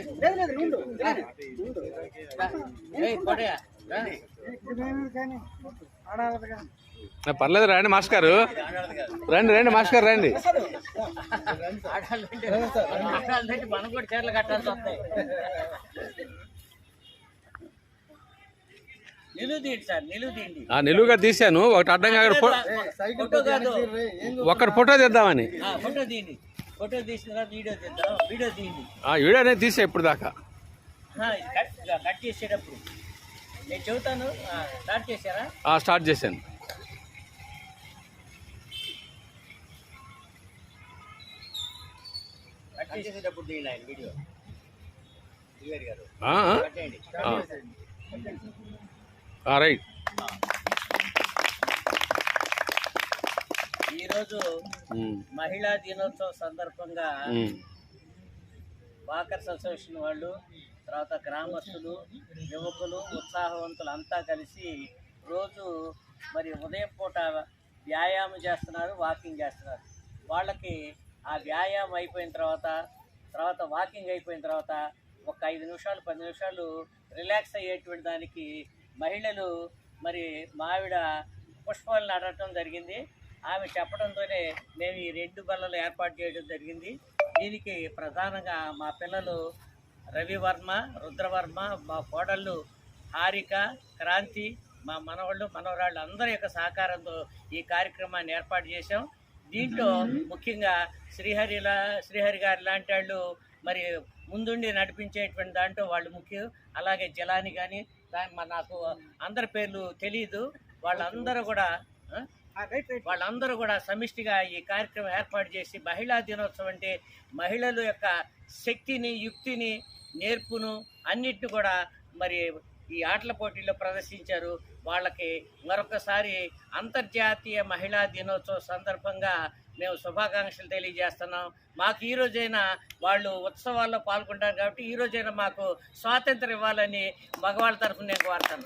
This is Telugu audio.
లేదు లేదు నుండు పర్లేదు రండి మాస్టర్ గారు. రండి రండి మాస్టర్ గారు రండి. మనం కూడా చీరలు కట్టాల్సి వస్తాయి నిలువుగా తీశాను. ఒకటి అడ్డంగా ఫో- ఫోటో తీద్దామని. ఫోటో తీయండి. ఫోటో తీసిన వీడియో తీద్దాం. వీడియో తీయండి. ఆ వీడియో అనేది తీసా ఇప్పుడు దాకా. కట్ చేసేటప్పుడు. నేను చెబుతాను. స్టార్ట్ చేశారా? స్టార్ట్ చేశాను. కట్ చేసేటప్పుడు ఆయన వీడియో. రైట్. ఈరోజు మహిళా దినోత్సవం సందర్భంగా వాకర్స్ అసోసియేషన్ వాళ్ళు తర్వాత గ్రామస్తులు యువకులు ఉత్సాహవంతులు అంతా కలిసి రోజు మరి ఉదయం పూట వ్యాయామం చేస్తున్నారు వాకింగ్ చేస్తున్నారు. వాళ్ళకి ఆ వ్యాయామం అయిపోయిన తర్వాత తర్వాత వాకింగ్ అయిపోయిన తర్వాత ఒక ఐదు నిమిషాలు పది నిమిషాలు రిలాక్స్ అయ్యేటువంటి దానికి మహిళలు మరి మావిడ పుష్పాలు నాటడం జరిగింది. ఆమె చెప్పడంతోనే మేము ఈ రెండు బల్లలు ఏర్పాటు చేయడం జరిగింది. దీనికి ప్రధానంగా మా పిల్లలు రవివర్మ రుద్రవర్మ మా కోడళ్ళు హారిక క్రాంతి మా మనవాళ్ళు మనవరాళ్ళు అందరి యొక్క సహకారంతో ఈ కార్యక్రమాన్ని ఏర్పాటు చేశాం. దీంట్లో ముఖ్యంగా శ్రీహరిలా శ్రీహరి గారి లాంటి వాళ్ళు మరి ముందుండి నడిపించేటువంటి దాంట్లో వాళ్ళు ముఖ్యం. అలాగే జలాని కానీ నాకు అందరి పేర్లు తెలియదు వాళ్ళందరూ కూడా వాళ్ళందరూ కూడా సమిష్టిగా ఈ కార్యక్రమం ఏర్పాటు చేసి మహిళా దినోత్సవం అంటే మహిళల యొక్క శక్తిని యుక్తిని నేర్పును అన్నిటిని కూడా మరి ఈ ఆటల పోటీల్లో ప్రదర్శించారు. వాళ్ళకి మరొకసారి అంతర్జాతీయ మహిళా దినోత్సవం సందర్భంగా మేము శుభాకాంక్షలు తెలియజేస్తున్నాం. మాకు ఈ రోజైనా వాళ్ళు ఉత్సవాల్లో పాల్గొంటారు కాబట్టి ఈ రోజైనా మాకు స్వాతంత్రం ఇవ్వాలని మగవాళ్ళ తరఫున నేను కోరుతాను